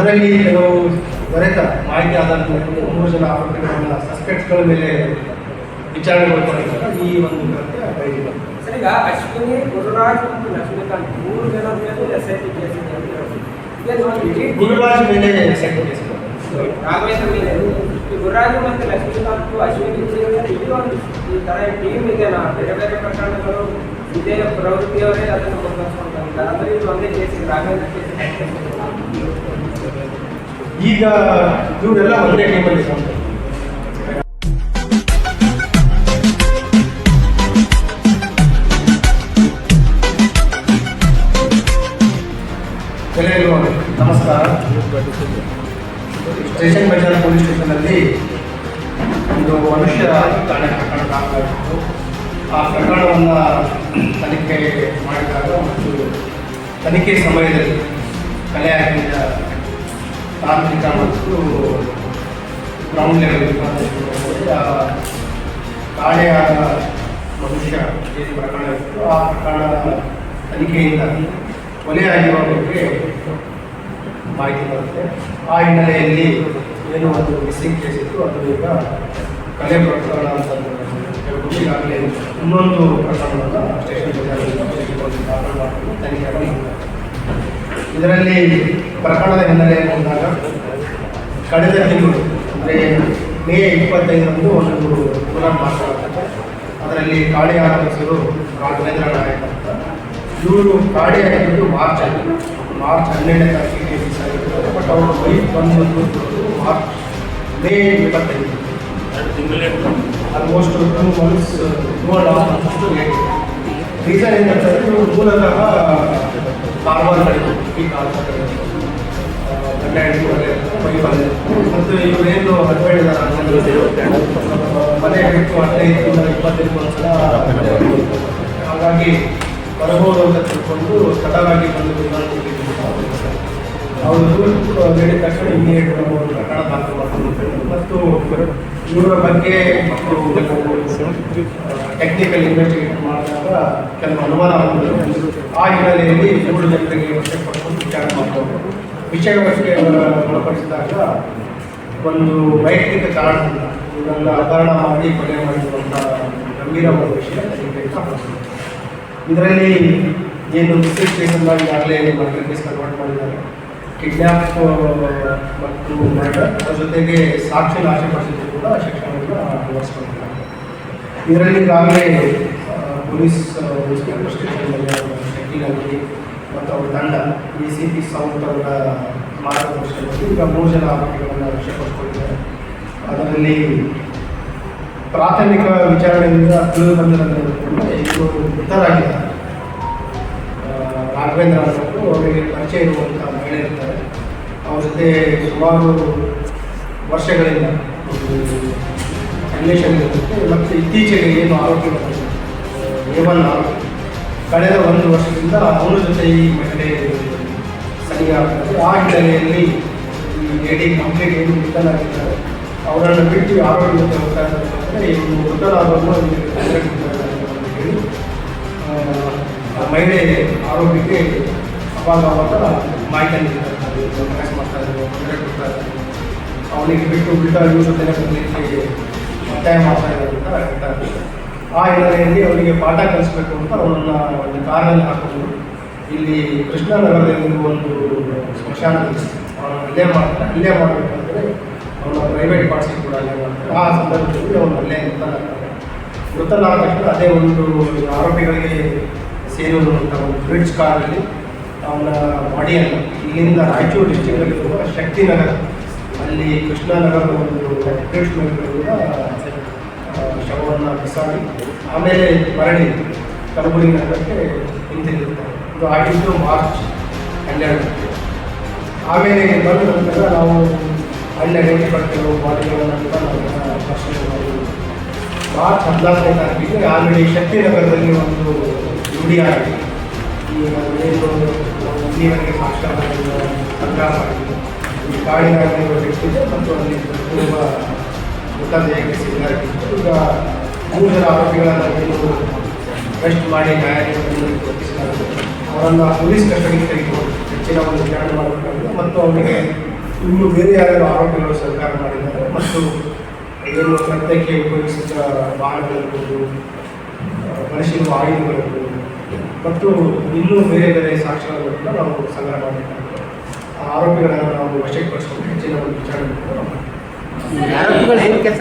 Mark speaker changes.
Speaker 1: ಅದರಲ್ಲಿ ಕೆಲವು ದೊರೆತ ಮಾಹಿತಿ ಆಧಾರದ ಮೇಲೆ ಮೂರು ಜನ ಆರೋಪಿಗಳನ್ನ ಸಸ್ಪೆಕ್ಟ್ಸ್ಗಳ ಮೇಲೆ ವಿಚಾರಣೆಗೊಳಪಡಿಸಿದಾಗ ಈ ಒಂದು ಕೃತ್ಯ ಬಯಲಿದೆ
Speaker 2: ಸರ್ ಈಗ ಅಶ್ವಿನಿ ಗುರುರಾಜ್ ಮತ್ತು ಲಕ್ಷ್ಮೀಕಾಂತ್ ಮೂರು ಜನ ಮೇಲೆ ಎಸ್ ಐ ಟಿ ಕೇಸ್ ಇದೆ ಅಂತ ಹೇಳ್ಬೋದು. ಈಗ ನೋಡಿ ಇಡೀ
Speaker 1: ಗುರುರಾಜ್ ಮೇಲೆ ಸೆಕೆಂಡ್ ಕೇಸ್
Speaker 2: ರಾಘವೇಂದ್ರ ಮೇಲೆ. ಈ ಗುರುರಾಜ್ ಮತ್ತು ಲಕ್ಷ್ಮೀಕಾಂತ್ ಅಶ್ವಿನಿ ಸೇರಿದಂತೆ ಇಡೀ ಒಂದು ಈ ತರ ಟೀಮ್ ಇದೆನಾ ಬೇರೆ ಬೇರೆ ಪ್ರಕರಣಗಳು ಇದೇ ಪ್ರವೃತ್ತಿಯವರೇ ಅದನ್ನು ಮುಂದುವರ್ಸ್ಕೊಂಡಿದ್ದಾರೆ ಅಂದ್ರೆ ಇದು ಒಂದೇ ಕೇಸ್ ರಾಘವೇಂದ್ರ ಕೇಸ್
Speaker 1: ಈಗ ಇವರೆಲ್ಲ ಒಂದೇ ಟೀಮಲ್ಲಿ ಇದ್ದಾರೆ. ಎಲ್ಲರಿಗೂ ನಮಸ್ಕಾರ. ಸ್ಟೇಷನ್ ಬಜಾರ್ ಪೊಲೀಸ್ ಸ್ಟೇಷನಲ್ಲಿ ಒಂದು ಮನುಷ್ಯ ಠಾಣೆ ಪ್ರಕರಣ ದಾಖಲಾಗಿತ್ತು ಆ ಪ್ರಕರಣವನ್ನು ತನಿಖೆ ಮಾಡಿದಾಗ ಮತ್ತು ತನಿಖೆ ಸಮಯದಲ್ಲಿ ಕಲೆ ಹಾಕಿದ ತಾಂತ್ರಿಕ ಮತ್ತು ಗ್ರೌಂಡ್ ಲೆವೆಲ್ ಕಾಣೆಯಾದ ಮನುಷ್ಯ ಏನು ಪ್ರಕರಣ ಇತ್ತು. ಆ ಪ್ರಕರಣದ ತನಿಖೆಯಿಂದ ಕೊಲೆಯಾಗಿರುವ ಬಗ್ಗೆ ಮಾಹಿತಿ ಬರುತ್ತೆ. ಆ ಹಿನ್ನೆಲೆಯಲ್ಲಿ ಏನು ಒಂದು ಮಿಸ್ಸಿಂಗ್ ಕೇಸ್ ಇತ್ತು, ಅದು ಈಗ ಕಲೆ ಪ್ರಕರಣ ಅಂತ ಈಗಾಗಲೇ ಇನ್ನೊಂದು ಪ್ರಕರಣವನ್ನು ಸ್ಟೇಷನ್ ತನಿಖೆ ಇದರಲ್ಲಿ ಪ್ರಕರಣದ ಹಿನ್ನೆಲೆಯಲ್ಲಿ ಬಂದಾಗ ಕಳೆದ ತಿಂಗಳು, ಅಂದರೆ ಮೇ ಇಪ್ಪತ್ತೈದರಂದು ಒಂದು ಪುನರ್ ಮಾತನಾಡುತ್ತೆ ಅದರಲ್ಲಿ ಕಾಳಿ ಹೆಸರು ರಾಘವೇಂದ್ರ ನಾಯಕ್ ಅಂತ. ಇವರು ಕಾಣೆಯಾಗಿದ್ದು ಮಾರ್ಚ್ ಅಲ್ಲಿ. ಮಾರ್ಚ್ ಹನ್ನೆರಡನೇ ತಾರೀಕಿಗೆ ಬಟ್ ಅವರು ವೈಫ್ ಬಂದು ಮಾರ್ಚ್ ಮೇ ಇಪ್ಪತ್ತೈದು almost two months two and half reason ಏನಂತಂದರೆ ಇವರು ಮೂಲತಃ ಕಾರ್ಬಾರ್ ಕಡೆ ಈ ಕಾರ್ಬಾರ್ ಕಡೆ ಗಂಡ ಮೈ ಬಂದೆ. ಮತ್ತು ಇವರೇನು ಅಂತಂದ್ರೆ ಮನೆ ಬಿಟ್ಟು ಹದಿನೈದು ಇಪ್ಪತ್ತೈದು ವರ್ಷ ಹಾಗಾಗಿ ಬರಬಹುದು ಅಂತ ತಿಳ್ಕೊಂಡು ತಡವಾಗಿ ಬಂದು ಅವರು ಹೇಳಿದ ತಕ್ಷಣ ಇಮಿಡಿಯೇಟ್ ಒಂದು ಪ್ರಕರಣ ದಾಖಲು ಮತ್ತು ಇವರ ಬಗ್ಗೆ ಟೆಕ್ನಿಕಲ್ ಇನ್ವೆಸ್ಟಿಗೇಟ್ ಮಾಡಿದಾಗ ಕೆಲವು ಅನುಮಾನ ಆ ಹಿನ್ನೆಲೆಯಲ್ಲಿ ಮೂರು ಜನರಿಗೆ ವಶ ಪಡ್ಕೊಂಡು ವಿಚಾರ ಮಾಡ್ಕೊಂಡು ವಿಷಯವಕ್ಕೆ ಒಳಪಡಿಸಿದಾಗ ಒಂದು ವೈಯಕ್ತಿಕ ಕಾರಣದಿಂದ ಇವರನ್ನ ಅಪಹರಣ ಮಾಡಿ ಕೊಲೆ ಮಾಡಿರುವಂಥ ಗಂಭೀರವಾದ ವಿಷಯ ಇದರಲ್ಲಿ ಏನು ಕೇಸನ್ನ ಈಗಾಗಲೇ ಕನ್ವರ್ಟ್ ಮಾಡಿದ್ದಾರೆ. ಕಿಡ್ನ್ಯಾಪ್ ಮತ್ತು ಮರ್ಡರ್, ಅದರ ಜೊತೆಗೆ ಸಾಕ್ಷಿ ನಾಶಪಡಿಸಿದ್ರು ಕೂಡ ಶಿಕ್ಷಣವನ್ನು ಅಳವಡಿಸ್ಕೊಂಡಿದ್ದಾರೆ. ಇದರಲ್ಲಿ ಈಗಾಗಲೇ ಪೊಲೀಸ್ ಇನ್ಸ್ಪೆಕ್ಟರ್ ಸ್ಟೇಷನ್ನಲ್ಲಿ ಮತ್ತು ಅವರ ತಂಡ ಡಿ ಸಿ ಪಿ ಸೌತ್ ಅವರ ಮಾರ್ಗದರ್ಶನದಲ್ಲಿ ಈಗ ಮೂರು ಜನ ಆರೋಪಿಗಳನ್ನು ವಶಪಡಿಸಿಕೊಂಡಿದ್ದಾರೆ. ಅದರಲ್ಲಿ ಪ್ರಾಥಮಿಕ ವಿಚಾರಣೆಯಿಂದ ತಿಳಿದು ಬಂದಿರೋದ್ರಿಂದ ಇವರು ಮೃತರಾಗಿದ್ದಾರೆ ರಾಘವೇಂದ್ರ ಅನ್ನೋರು ಅವರಿಗೆ ಪರಿಚಯ ಇರುವಂಥ ಮಹಿಳೆ ಇರ್ತಾರೆ. ಅವ್ರ ಜೊತೆ ಸುಮಾರು ವರ್ಷಗಳಿಂದ ರಿಲೇಷನ್ ಇರುತ್ತೆ. ಮತ್ತು ಇತ್ತೀಚೆಗೆ ಏನು ಆರೋಗ್ಯ ಏವನ್ ಆರೋಪಿ ಕಳೆದ ಒಂದು ವರ್ಷದಿಂದ ಅವರ ಜೊತೆ ಈ ಮಹಿಳೆ ಸರಿಯಾಗ್ತದೆ ಆ ಹಿನ್ನೆಲೆಯಲ್ಲಿ ಈ ಲೇಡಿ ಕಂಪ್ಲೀಟ್ ಏನು ಮೃತನಾಗಿದ್ದಾರೆ ಅವರನ್ನು ಬಿಟ್ಟು ಆರೋಗ್ಯ ಜೊತೆ ಹೋಗ್ತಾ ಇದ್ದಾರೆ ಇವರು ಮೃತರಾದವರು ಹೇಳಿ ಮಹಿಳೆ ಆರೋಗ್ಯಕ್ಕೆ ಅವಾಗ ಮಾಹಿತಿಯನ್ನು ಕೆಲಸ ಮಾಡ್ತಾ ಕೊಡ್ತಾ ಅವನಿಗೆ ಬಿಟ್ಟು ಇವ್ರ ಜೊತೆ ಬರಲಿಕ್ಕೆ ಒತ್ತಾಯ ಮಾಡ್ತಾ ಇದ್ದಾರೆ ಆ ಹಿನ್ನೆಲೆಯಲ್ಲಿ ಅವನಿಗೆ ಪಾಠ ಕಲಿಸ್ಬೇಕು ಅಂತ ಅವನನ್ನು ಒಂದು ಕಾರಲ್ಲಿ ಹಾಕೊಂಡು ಇಲ್ಲಿ ಕೃಷ್ಣನಗರದಲ್ಲಿ ಒಂದು ಸ್ಮಶಾನದಲ್ಲಿ ಅವನು ಅಲ್ಲೇ ಮಾಡ್ತಾರೆ ಅಲ್ಲೇ ಮಾಡಬೇಕಂದ್ರೆ ಅವನ ಪ್ರೈವೇಟ್ ಪಾರ್ಟ್ಸಿಗೆ ಕೂಡ ಮಾಡ್ತಾರೆ. ಆ ಸಂದರ್ಭದಲ್ಲಿ ಅವನು ಅಲ್ಲೇ ಮೃತನಾಗ್ತಾರೆ ಮೃತನಾದ ತಕ್ಷಣ ಅದೇ ಒಂದು ಆರೋಪಿಗಳಿಗೆ ಸೇರಿರುವಂಥ ಒಂದು ಬ್ರಿಡ್ಜ್ ಕಾರಲ್ಲಿ ಅವನ ಬಾಡಿಯನ್ನು ಇಲ್ಲಿಂದ ರಾಯಚೂರು ಡಿಸ್ಟಿಕ್ನಲ್ಲಿರುವ ಶಕ್ತಿನಗರ, ಅಲ್ಲಿ ಕೃಷ್ಣನಗರದ ಒಂದು ಕೂಡ ಶವವನ್ನು ಬಿಸಾಡಿ, ಆಮೇಲೆ ಮರಳಿ ಕಲಬುರಗಿ ನಗರಕ್ಕೆ ಹಿಂತಿರುಗುತ್ತಾರೆ. ಇದು ಆಗಿದ್ದು ಮಾರ್ಚ್ ಹನ್ನೆರಡು. ಆಮೇಲೆ ಬಂದ ನಂತರ ನಾವು ಅಲ್ಲಿ ಐಡೆಂಟಿಫೈ ಕೆಲವು ಬಾಡಿಗಳನ್ನು ಕೂಡ ನಾವು ಪರಿಶೀಲನೆ ಮಾಡಿದ್ವಿ. ಮಾರ್ಚ್ ಹದಿನಾಲ್ಕನೇ ತಾರೀಕಿಗೆ ಆಲ್ರೆಡಿ ಶಕ್ತಿನಗರದಲ್ಲಿ ಒಂದು ಆಗಲಿ ಈ ನೀರಿಗೆ ಸಾಕ್ಷರ ಸರ್ಕಾರ ಈ ಕಾಡಿನಾಗಿರುವ ವ್ಯಕ್ತಿಗೆ ಮತ್ತು ಅಲ್ಲಿ ತುಂಬ ಮೃತದೇಹಕ್ಕೆ ಸಿದ್ಧರಾಗಿತ್ತು ಈಗ ಮೂರು ಜನ ಆರೋಪಿಗಳನ್ನು ಅರೆಸ್ಟ್ ಮಾಡಿ ನ್ಯಾಯಾಲಯದಲ್ಲಿ ಒಪ್ಪಿಸಲಾಗಿದೆ ಅವರನ್ನು ಪೊಲೀಸ್ ಕಸ್ಟಡಿಗೆ ತೆಗೆದುಕೊಂಡು ಹೆಚ್ಚಿನ ಒಂದು ವಿಚಾರಣೆ ಮಾಡಬೇಕಾಗಿದೆ. ಮತ್ತು ಅವರಿಗೆ ಇನ್ನು ಬೇರೆ ಯಾವ್ಯಾವ ಆರೋಪಿಗಳು ಸರ್ಕಾರ ಮಾಡಿದ್ದಾರೆ ಮತ್ತು ಏನು ಕೃತ್ಯಕ್ಕೆ ಉಪಯೋಗಿಸಿದ ವಾಹನಗಳಿರ್ಬೋದು ಬಳಸಿರುವ ಆಯುಧಗಳಿರ್ಬೋದು ಮತ್ತು ಇನ್ನೂ ಬೇರೆ ಬೇರೆ ಸಾಕ್ಷ್ಯಗಳನ್ನು ನಾವು ಸಂಗ್ರಹ ಮಾಡಬೇಕಾಗುತ್ತೆ. ಆರೋಪಿಗಳನ್ನು ನಾವು ವಶಕ್ಕೆ ಪಡಿಸ್ಕೊಂಡು ಹೆಚ್ಚಿನ ಒಂದು ವಿಚಾರಣೆ
Speaker 3: ಏನು ಕೆಲಸ